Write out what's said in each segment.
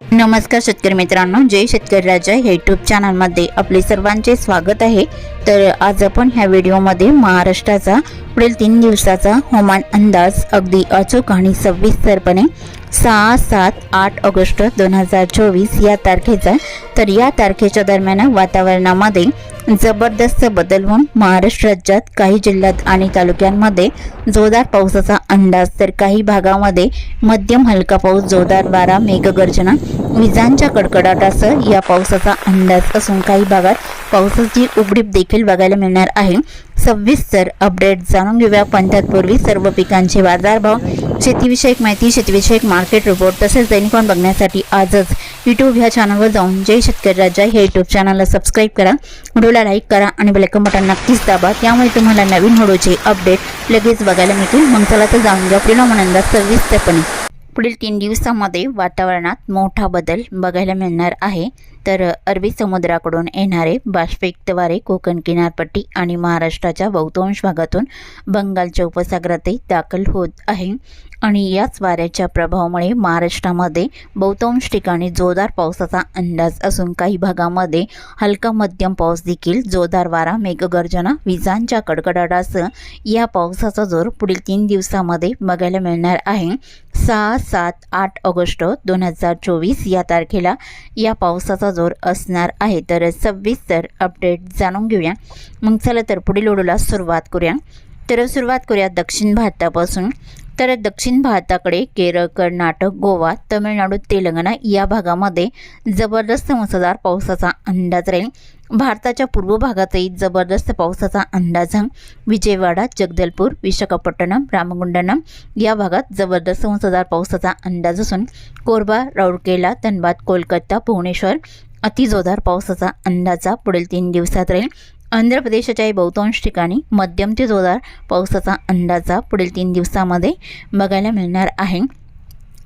नमस्कार शेतकरी मित्रांनो जय शेतकरी राजा. हे यूट्यूब चॅनलमध्ये आपले सर्वांचे स्वागत आहे. तर आज आपण ह्या व्हिडिओमध्ये महाराष्ट्राचा पुढील तीन दिवसाचा हवामान अंदाज अगदी अचूक आणि सविस्तरपणे सहा सात आठ ऑगस्ट दोन हजार चोवीस या तारखेचा तर या तारखेच्या दरम्यान वातावरणामध्ये जबरदस्त बदल होऊन महाराष्ट्र राज्यात काही जिल्ह्यात आणि तालुक्यांमध्ये जोरदार पावसाचा अंदाज तर काही भागामध्ये मध्यम हलका पाऊस जोरदार वारा मेघगर्जना विजांच्या कडकडाटासह या पावसाचा अंदाज असून काही भागात पावसाची उघडीप देखील बघायला मिळणार आहे. सविस्तर अपडेट जाणून घेऊया. पण तत्पूर्वी सर्व पिकांचे बाजारभाव शेतीविषयक माहिती शेतीविषयक मार्केट रिपोर्ट तसेच दैनिकॉन बघण्यासाठी आजच यूट्यूब ह्या चॅनलवर जाऊन जय शेतकरी राजा हे यूट्यूब चॅनलला सबस्क्राईब करा. व्हिडिओला लाईक करा आणि बेलकन बटन नक्कीच दाबा. त्यामुळे तुम्हाला नवीन व्हिडिओचे अपडेट लगेच बघायला मिळतील. मग चला तर जाऊन घ्या. पुढील म्हणंदा सविस्तरपणे पुढील तीन दिवसामध्ये वातावरणात मोठा बदल बघायला मिळणार आहे. तर अरबी समुद्राकडून येणारे बाष्पिक वारे कोकण किनारपट्टी आणि महाराष्ट्राच्या बहुतांश भागातून बंगालच्या उपसागरातही दाखल होत आहे. आणि याच वाऱ्याच्या प्रभावामुळे महाराष्ट्रामध्ये बहुतांश ठिकाणी जोरदार पावसाचा अंदाज असून काही भागामध्ये हलका मध्यम पाऊस देखील जोरदार वारा मेघगर्जना विजांच्या कडकडाटासह या पावसाचा जोर पुढील तीन दिवसामध्ये बघायला मिळणार आहे. सहा सात आठ ऑगस्ट दोन हजार चोवीस या तारखेला या पावसाचा जोर असणार आहे. तर सविस्तर अपडेट जाणून घेऊया. मग चला तर पुढील ओढूला सुरुवात करूया. तर सुरुवात करूया दक्षिण भारतापासून. तर दक्षिण भारताकडे केरळ कर्नाटक गोवा तमिळनाडू तेलंगणा या भागामध्ये जबरदस्त मुसळधार पावसाचा अंदाज राहील. भारताच्या पूर्व भागातही जबरदस्त पावसाचा अंदाज विजयवाडा जगदलपूर विशाखापट्टणम रामगुंडनम या भागात जबरदस्त मुसळधार पावसाचा अंदाज असून कोरबा राऊरकेला धनबाद कोलकाता भुवनेश्वर अतिजोरदार पावसाचा अंदाजा पुढील तीन दिवसात राहील. आंध्र प्रदेशाच्याही बहुतांश ठिकाणी मध्यम ते जोरदार पावसाचा अंदाजा पुढील तीन दिवसामध्ये बघायला मिळणार आहे.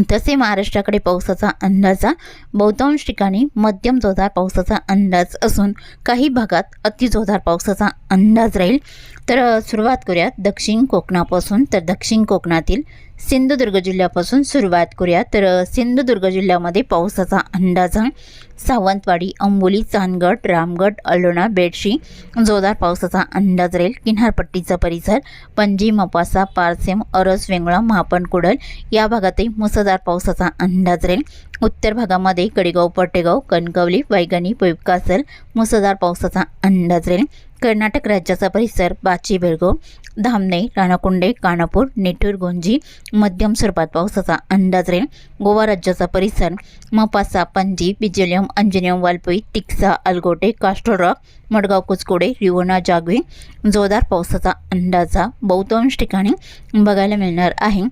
तसे महाराष्ट्राकडे पावसाचा अंदाजा बहुतांश ठिकाणी मध्यम जोरदार पावसाचा अंदाज असून काही भागात अतिजोरदार पावसाचा अंदाज राहील. तर सुरुवात करूया दक्षिण कोकणापासून. तर दक्षिण कोकणातील सिंधुदुर्ग जिल्ह्यापासून सुरुवात करूया. तर सिंधुदुर्ग जिल्ह्यामध्ये पावसाचा अंदाज सावंतवाडी अंबोली चांदगड रामगड अलोणा बेडशी जोरदार पावसाचा अंदाज राहील. किनारपट्टीचा परिसर पणजी मपासा पारसेम अरस वेंगळा महापण कुडल या भागातही मुसळधार पावसाचा अंदाज राहील. उत्तर भागामध्ये कडेगाव पटेगाव कणकवली वैगणी पैपकासल मुसळधार पावसाचा अंदाज राहील. कर्नाटक राज्याचा परिसर बाची बेळगाव धामणे राणाकुंडे कानापूर नेटूर गोंजी मध्यम स्वरूपात पावसाचा अंदाज राहील. गोवा राज्याचा परिसर मपासा पणजी बिजलियम अंजनियम वालपोई तिक्सा अलगोटे कास्टोरॉक मडगाव कुचकोडे रिवोना जागवे जोरदार पावसाचा अंदाजा बहुतांश ठिकाणी बघायला मिळणार आहे.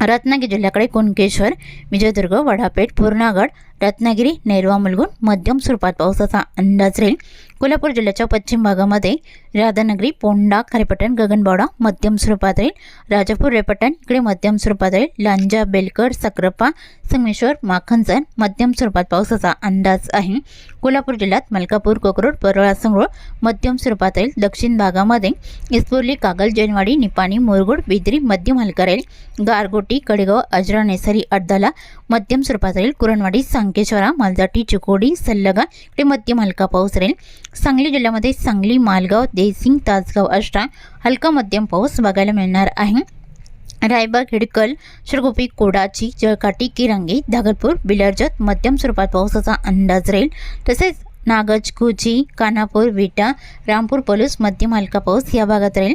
रत्नागिरी जिल्ह्याकडे कुणकेश्वर विजयदुर्ग वडापेठ पूर्णागड रत्नागिरी नेरवा मुलगुण मध्यम स्वरूपात पावसाचा अंदाज राहील. कोल्हापूर जिल्ह्याच्या पश्चिम भागामध्ये राधानगरी पोंडा खारेपटण गगनबावडा मध्यम स्वरूपात राहील. राजापूर रेपटण इकडे मध्यम स्वरूपात राहील. लांजा बेलकर सक्राप्पा संगमेश्वर माखनजन मध्यम स्वरूपात पावसाचा अंदाज आहे. कोल्हापूर जिल्ह्यात मलकापूर कोकरूड परळा संगरूळ मध्यम स्वरूपात राहील. दक्षिण भागामध्ये इस्पुर्ली कागल जैनवाडी निपाणी मुरगुड बिद्री मध्यम हलका राहील. गारगोटी कडेगाव अजरा नेसरी अड्डाला मध्यम स्वरूपात राहील. कुरणवाडी संकेश्वरा मालदाटी चिकोडी सल्लगा इकडे मध्यम हलका पाऊस राहील. सांगली जिल्ह्यामध्ये सांगली मालगाव देसिंग तासगाव अष्टा हलका मध्यम पाऊस बघायला मिळणार आहे. रायबाग हिडकल शिरगोपी कोडाची जळकाटी किरंगी धागलपूर बिलर्जत मध्यम स्वरूपात पावसाचा अंदाज राहील. तसेच नागज कुची कानापूर विटा रामपूर पलूस मध्यम हलका पाऊस या भागात राहील.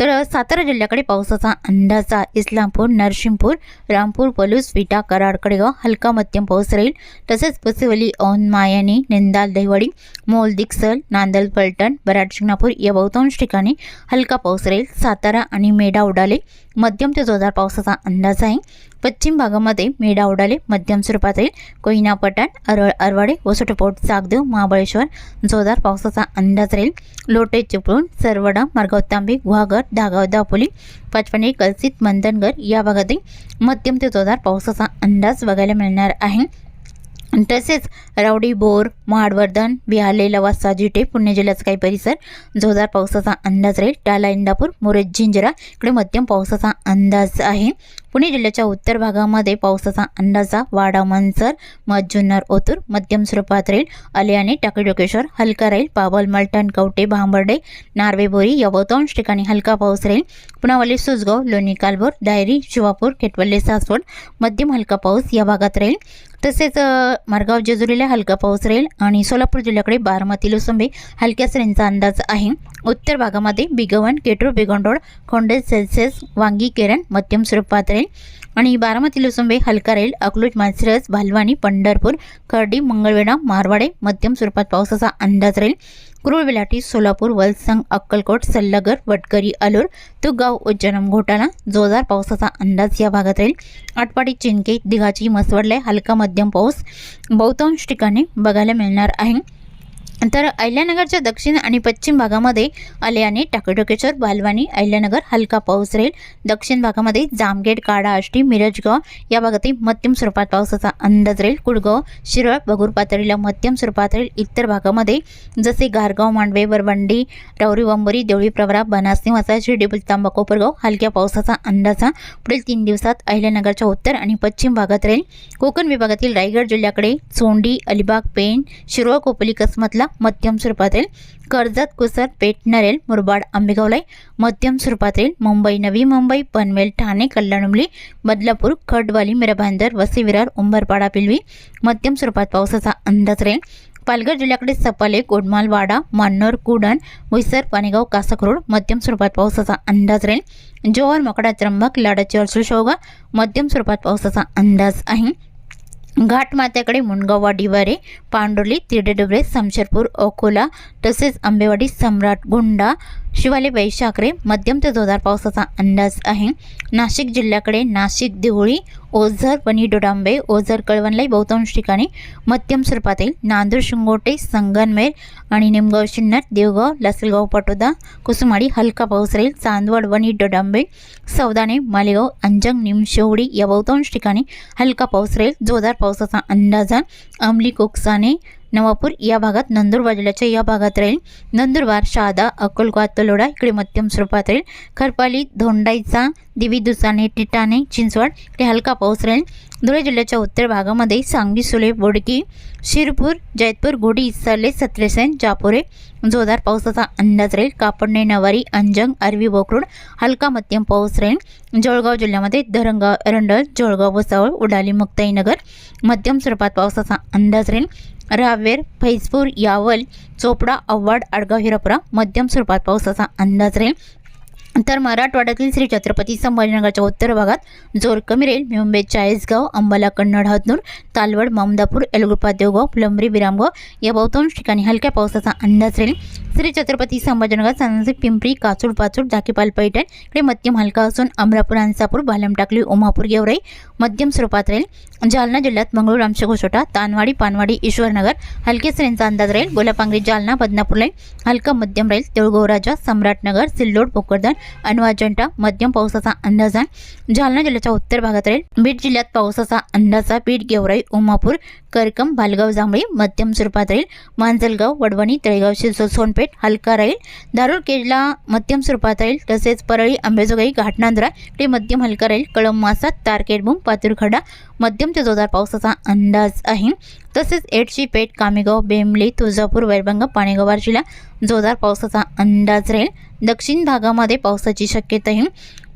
तर सातारा जिल्ह्याकडे पावसाचा अंदाजा इस्लामपूर नरसिंहपूर रामपूर पलूस विटा कराड कडेगाव हलका मध्यम पाऊस राहील. तसेच पसिवली औन मायानी निंदाल दहिवाडी मोल दिक्सल नांदल पलटण बराड शिंगणापूर या बहुतांश ठिकाणी हलका पाऊस राहील. सातारा आणि मेढा उडाले. मध्यम ते जोरदार पावसाचा अंदाज आहे. पश्चिम भागामध्ये मेढा उडाले मध्यम स्वरूपात राहील कोयना पठाण अरळ अरवाडे वसुटपोट सागदेव महाबळेश्वर जोरदार पावसाचा अंदाज राहील. लोटे चिपळूण सरवडा मार्गाव तांबे गुहागर धागाव दापोली पाचपणे कलसित मंदनगर या भागातही मध्यम ते जोरदार पावसाचा अंदाज बघायला मिळणार आहे. तसेच रावडी बोर महाडवर्धन बिहाले लवासा जिटे पुणे जिल्ह्याचा काही परिसर जोरदार पावसाचा अंदाज राहील. टाला इंदापूर मोरे झिंजरा इकडे मध्यम पावसाचा अंदाज आहे. पुणे जिल्ह्याच्या उत्तर भागामध्ये पावसाचा अंदाजा वाडा मनसर मध जुन्नर ओतूर मध्यम स्वरूपात राहील. आलियाने टाकेडोकेश्वर हलका राहील. पाबल मलटण कवटे भांबर्डे नार्वेबोरी या बहुतांश ठिकाणी हलका पाऊस राहील. पुनावली सुसगाव लोणी कालभोर डायरी शिवापूर खेटवल्ले सासवड मध्यम हलका पाऊस या भागात राहील. तसेच मारगाव जेजुरीला हलका पाऊस राहील आणि सोलापूर जिल्ह्याकडे बारामती लोसंबे हलक्या सरींचा अंदाज आहे. उत्तर भागामध्ये बिगवण केटूर बिगोंडोड खोंडे सेल्सेस वांगी केरन मध्यम स्वरूपात राहील. आणि बारामती लोसंबे हलका राहील. अकलूज मासिरस भालवानी पंढरपूर खर्डी मंगळवेढा मारवाडे मध्यम स्वरूपात पावसाचा अंदाज राहील. कुरुळ विलाटी सोलापूर वलसंग अक्कलकोट सल्लगर वटकरी अलूर तुगाव उज्जैनम घोटाळा जोरदार पावसाचा अंदाज या भागात राहील. आटपाडी चिंके दिघाची मसवडले हलका मध्यम पाऊस बहुतांश ठिकाणी बघायला मिळणार आहे. तर अहिल्यानगरच्या दक्षिण आणि पश्चिम भागामध्ये आल्याने टाकेटोकेश्वर बालवानी अहिल्यानगर हलका पाऊस राहील. दक्षिण भागामध्ये जामगेट काडा आष्टी मिरजगाव या भागातील मध्यम स्वरूपात पावसाचा अंदाज राहील. कुडगाव शिरळ बगूर पातळीला मध्यम स्वरूपात राहील. इतर भागामध्ये जसे गारगाव मांडवे वरवंडी रावरी वंबरी देवळी प्रवरा बनासनी वासा शिर्डी तांबा कोपरगाव हलक्या पावसाचा अंदाज हा पुढील तीन दिवसात अहिल्यानगरच्या उत्तर आणि पश्चिम भागात राहील. कोकण विभागातील रायगड जिल्ह्याकडे चोंडी अलिबाग पेण शिरोळ कोपली कसमतला मध्यम स्वरूपात राहील कर्जत कुसर पेठ नरेल मुरबाड आंबेगावलाई मध्यम स्वरूपात राहील मुंबई नवी मुंबई पनवेल ठाणे कल्याणुमली बदलापूर खडवाली मिराभांदर वसी विरार उंबरपाडा पिलवी. मध्यम स्वरूपात पावसाचा अंदाज राहील. पालघर जिल्ह्याकडे सपाले गोडमालवाडा मान्नोर कुडण बोईसर पानेगाव कासकरोड मध्यम स्वरूपात पावसाचा अंदाज राहील. जोहर मकडा त्र्यंबक लाडाची अर्सू शेवगा मध्यम स्वरूपात पावसाचा अंदाज आहे. घाटमाथ्याकडे मात्याकडे मुनगाव डिवारे पांडोली तिडेडुबरे समशेरपूर अकोला तसेच आंबेवाडी सम्राट गुंडा शिवाले वैशाखरे मध्यम ते जोरदार पावसाचा अंदाज आहे. नाशिक जिल्ह्याकडे नाशिक देवळी ओझर वणी डोडांबे ओझर कळवणलाई बहुतांश ठिकाणी मध्यम स्वरूपात येईल नांदूर शिंगोटे संगनमेर आणि निमगाव शिन्नर देवगाव लासलगाव पटोदा कुसुमाडी हलका पाऊस राहील चांदवड वणी डोडांबे सौदाणे मालेगाव अंजंग निमशेवडी या बहुतांश ठिकाणी हलका पाऊस राहील. जोरदार पावसाचा अंदाजा अंमली कोकसाने नवापूर या भागात नंदुरबार जिल्ह्याच्या या भागात राहील. नंदुरबार शहादा अकोलकोवा तलोडा इकडे मध्यम स्वरूपात राहील. खरपाली धोंडाईचा दिवी दुसाने टिटाणे चिंचवड इकडे हलका पाऊस राहील. धुळे जिल्ह्याच्या उत्तर भागामध्ये सांगली सुले बोडकी शिरपूर जैतपूर घोडी इसाले सत्रेसेन जापोरे जोरदार पावसाचा अंदाज राहील. कापडणे नवारी अंजंग अरवी बोकरूड हलका मध्यम पाऊस राहील. जळगाव जिल्ह्यामध्ये धरणगाव एरंडल जळगाव भुसावळ उडाली मुक्ताईनगर मध्यम स्वरूपात पावसाचा अंदाज राहील. रावेर फैजपूर यावल चोपडा अव्वाड आडगाव हिरापुरा मध्यम स्वरूपात पावसाचा अंदाज राहील. तर मराठवाड्यातील श्री छत्रपती संभाजीनगरच्या उत्तर भागात जोर कमी राहील. मुंबई चाळीसगाव अंबाला कन्नड हदनूर तालवड ममदापूर एलगुप्पा देवगाव प्लंबरी विरामगाव या बहुतांश ठिकाणी हलक्या पावसाचा अंदाज राहील. श्री छत्रपती संभाजीनगर सांजे पिंपरी काचूड पाचूड दाकीपाल पैठण इकडे मध्यम हलका असून अमरापूर अंसापूर बालमटाकली उमापूर गेवराई मध्यम स्वरूपात राहील. जालना जिल्ह्यात मंगळूर रामशेखोसोटा तानवाडी पानवाडी ईश्वरनगर हलके सरींचा अंदाज राहील. गोलापांगरी जालना बदनापूर लाईन हलका मध्यम राहील. तेळगाव राजा सम्राटनगर सिल्लोड भोकरदन अनवाजंटा मध्यम पावसाचा अंदाज आहे. जालना जिल्ह्याच्या उत्तर भागात राहील. बीड जिल्ह्यात पावसाचा अंदाज आहे. बीड गेवराई उमापूर करकम भालगाव जांभळी मध्यम स्वरूपात राहील मांजलगाव वडवणी तळेगाव शिरसोळ सोनपेठ हलका राहील. धारूर केजला मध्यम स्वरूपात राहील तसेच परळी अंबेजोगाई घाटनांद्रा ते मध्यम हलका राहील. कळम मासा तारकेडबूम पातुरखडा मध्यम ते जोरदार पावसाचा अंदाज आहे. तसेच एडशी पेठ कामेगाव बेमली तुळजापूर वैरभंग पाणेगाव जिल्हा जोरदार पावसाचा अंदाज राहील. दक्षिण भागामध्ये पावसाची शक्यता आहे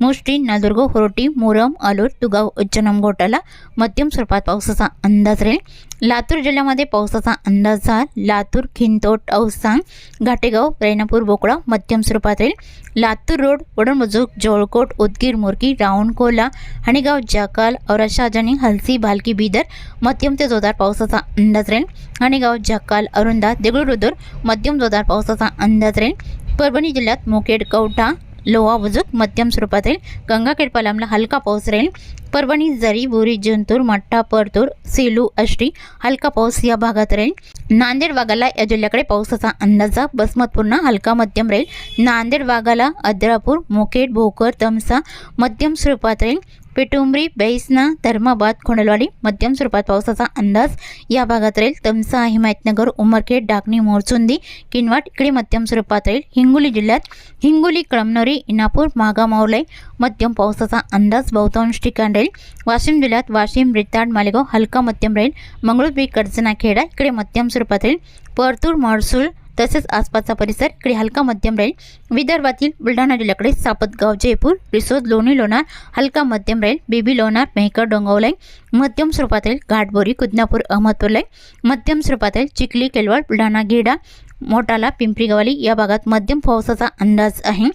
मुष्टी नळदुर्ग होरोटी मोरम आलूर तुगाव उच्चनम घोटाला मध्यम स्वरूपात पावसाचा अंदाज राहील लातूर जिल्ह्यामध्ये पावसाचा अंदाज आहे लातूर खिंतोट औसांग घाटेगाव रेणापूर बोकडा मध्यम स्वरूपात राहील लातूर रोड वडणमजूक जोळकोट उदगीर मोरकी रावणकोला हणेगाव जाकाल औरा शाहजानी हलसी भालकी बिदर मध्यम ते जोरदार पावसाचा अंदाज राहील हणेगाव जाकाल अरुंदा देगळूरुदूर मध्यम जोरदार पावसाचा अंदाज राहील परभणी जिल्ह्यात मुखेड कवठा लोहा उजूक मध्यम स्वरूपात राहील गंगाखेड पलामला हलका पाऊस राहील. परभणी जरी बोरी जंतूर मठ्ठा परतूर सेलू आष्टी हलका पाऊस या भागात राहील. नांदेड वाघाला या जिल्ह्याकडे पावसाचा अंदाजा बसमतपूर्ण हलका मध्यम राहील. नांदेड वाघाला अद्रापूर मुखेड भोकर तमसा मध्यम स्वरूपात राहील. पिटुंबरी बैसना धर्माबाद खोंडलवाडी मध्यम स्वरूपात पावसाचा अंदाज या भागात राहील. तमसा हिमायतनगर उमरखेड डाकणी मोरचुंदी किनवाट इकडे मध्यम स्वरूपात राहील. हिंगोली जिल्ह्यात हिंगोली कळमनोरी इनापूर मागामावलाई मध्यम पावसाचा अंदाज बहुतांश ठिकाण राहील. वाशिम जिल्ह्यात वाशिम रिताड मालेगाव हलका मध्यम राहील. मंगळूरबी कडचना खेडा इकडे मध्यम स्वरूपात राहील. परतूर महसूल तसेच आसपासचा परिसर इकडे हलका मध्यम राहील. विदर्भातील बुलढाणा जिल्ह्याकडे सापतगाव जयपूर रिसोद लोणी लोणार हलका मध्यम राहील. बेबी लोणार मेहकर डोंगावलाई मध्यम स्वरूपात राहील. घाटबोरी कुदनापूर अहमदपूरलाई मध्यम स्वरूपात राहील. चिखली केलवाड बुलढाणा घेडा मोटाला पिंपरी गवाली या भागात मध्यम पावसाचा अंदाज आहे.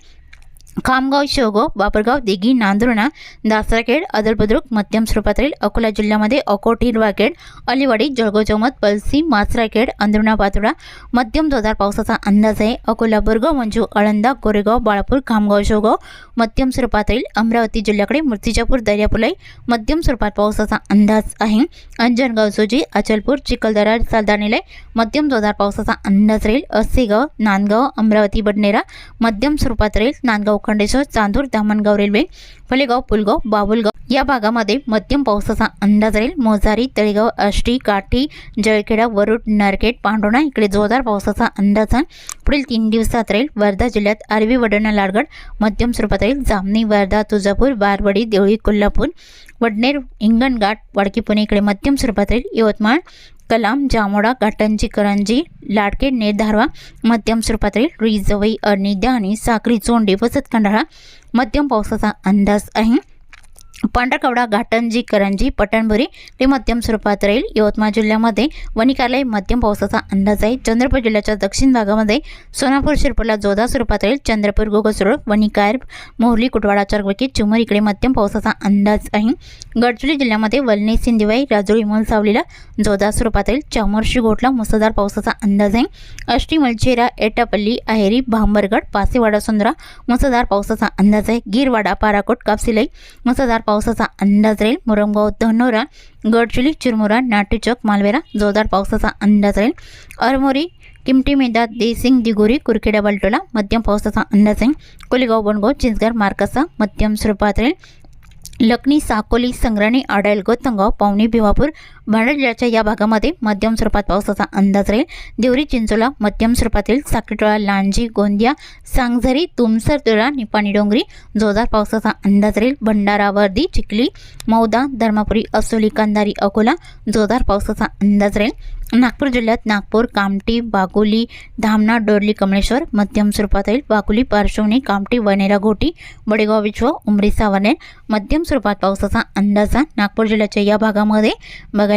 खामगाव शेवगाव बापरगाव दिघी नांदुर्णा दासराखेड अदलबुद्रुक मध्यम स्वरूपातील अकोला जिल्ह्यामध्ये अकोट हिरवाखेड अलिवाडी जळगाव चौमत पलसी मासराखेड अंदुर्णा पातुडा मध्यम जोरदार पावसाचा अंदाज आहे. अकोला बुरगाव मंजू आळंदा कोरेगाव बाळापूर खामगाव शेवगाव मध्यम स्वरूपातील राहील अमरावती जिल्ह्याकडे मूर्तिजापूर दर्यापुलाई मध्यम स्वरूपात पावसाचा अंदाज आहे. अंजनगाव सोजी अचलपूर चिखलदरा सालदानेलाई मध्यम जोरदार पावसाचा अंदाज राहील. असेगाव नांदगाव अमरावती बडनेरा मध्यम स्वरूपात राहील. नांदगाव खंडेश्वर चांदूर धामणगाव रेल्वे फलेगाव पुलगाव बाबुलगाव या भागामध्ये मध्यम पावसाचा अंदाज राहील. मोजारी तळेगाव आष्टी काठी जळखेडा वरुड नारकेट पांडोणा इकडे जोरदार पावसाचा अंदाज आहे पुढील तीन दिवसात राहील. वर्धा जिल्ह्यात आरवी वडणा लाडगड मध्यम स्वरूपात राहील. जामणी वर्धा तुळजापूर बारवडी देवळी कोल्हापूर वडनेर हिंगणघाट वाडकी पुणे इकडे मध्यम स्वरूपात राहील. यवतमाळ कलाम जामोडा घाटंजी करंजी लाडके नेधारवा मध्यम स्वरूपातील रिजवई अनिद्या आणि साखरी चोंडे वसत कंडाळा मध्यम पावसाचा अंदाज आहे. पांढरकवडा घाटंजी करंजी पटणभुरी ते मध्यम स्वरूपात राहील. यवतमाळ जिल्ह्यामध्ये वनिकालय मध्यम पावसाचा अंदाज आहे. चंद्रपूर जिल्ह्याच्या दक्षिण भागामध्ये सोनापूर शिरपूरला जोरदार स्वरूपात राहील. चंद्रपूर गोगसरोड वनिकार मोहली कुटवाडा चारवकी चुमर इकडे मध्यम पावसाचा अंदाज आहे. गडचिरोली जिल्ह्यामध्ये वलने सिंधिवाई राजोळी सावलीला जोरदार स्वरूपात राहील. चामोर्शी गोटला मुसळधार पावसाचा अंदाज आहे. अष्टी मलचेरा एटापल्ली अहेरी भांबरगड पासेवाडा सुंदरा मुसळधार पावसाचा अंदाज आहे. गिरवाडा पाराकोट कापसिलाई मुसळधार पावसाचा अंदाज राहील. मुरमगाव धनोरा गडचिली चिरमुरा नाटेचौक मालवेरा जोरदार पावसाचा अंदाज राहील. अरमोरी किमटी मेदात देसिंग दिगोरी कुरखेडा बलटोला मध्यम पावसाचा अंदाज आहे कोलेगाव बनगाव चिंचगार मार्कासा मध्यम स्वरूपात राहील. लखनी साकोली संग्राणी आडायल गोतंगाव पावणी भिवापूर भांडा जिल्ह्याच्या या भागामध्ये मध्यम स्वरूपात पावसाचा अंदाज राहील. देवरी चिंचोला मध्यम स्वरूपातील साखरीटोळा लांजी गोंदिया सांगझरी तुमसर तुळा निपाणी डोंगरी जोरदार पावसाचा अंदाज राहील. भंडारा वर्दी चिखली मौदा धर्मापुरी असोली कंधारी अकोला जोरदार पावसाचा अंदाज राहील. नागपूर जिल्ह्यात नागपूर कामठी बाकुली धामणा डोरली कमळेश्वर मध्यम स्वरूपात येईल बाकुली पार्श्वनी कामठी वनेरा घोटी बडेगाव विश्व उमरी सावनेर मध्यम स्वरूपात पावसाचा अंदाजा नागपूर जिल्ह्याच्या या भागामध्ये बघायला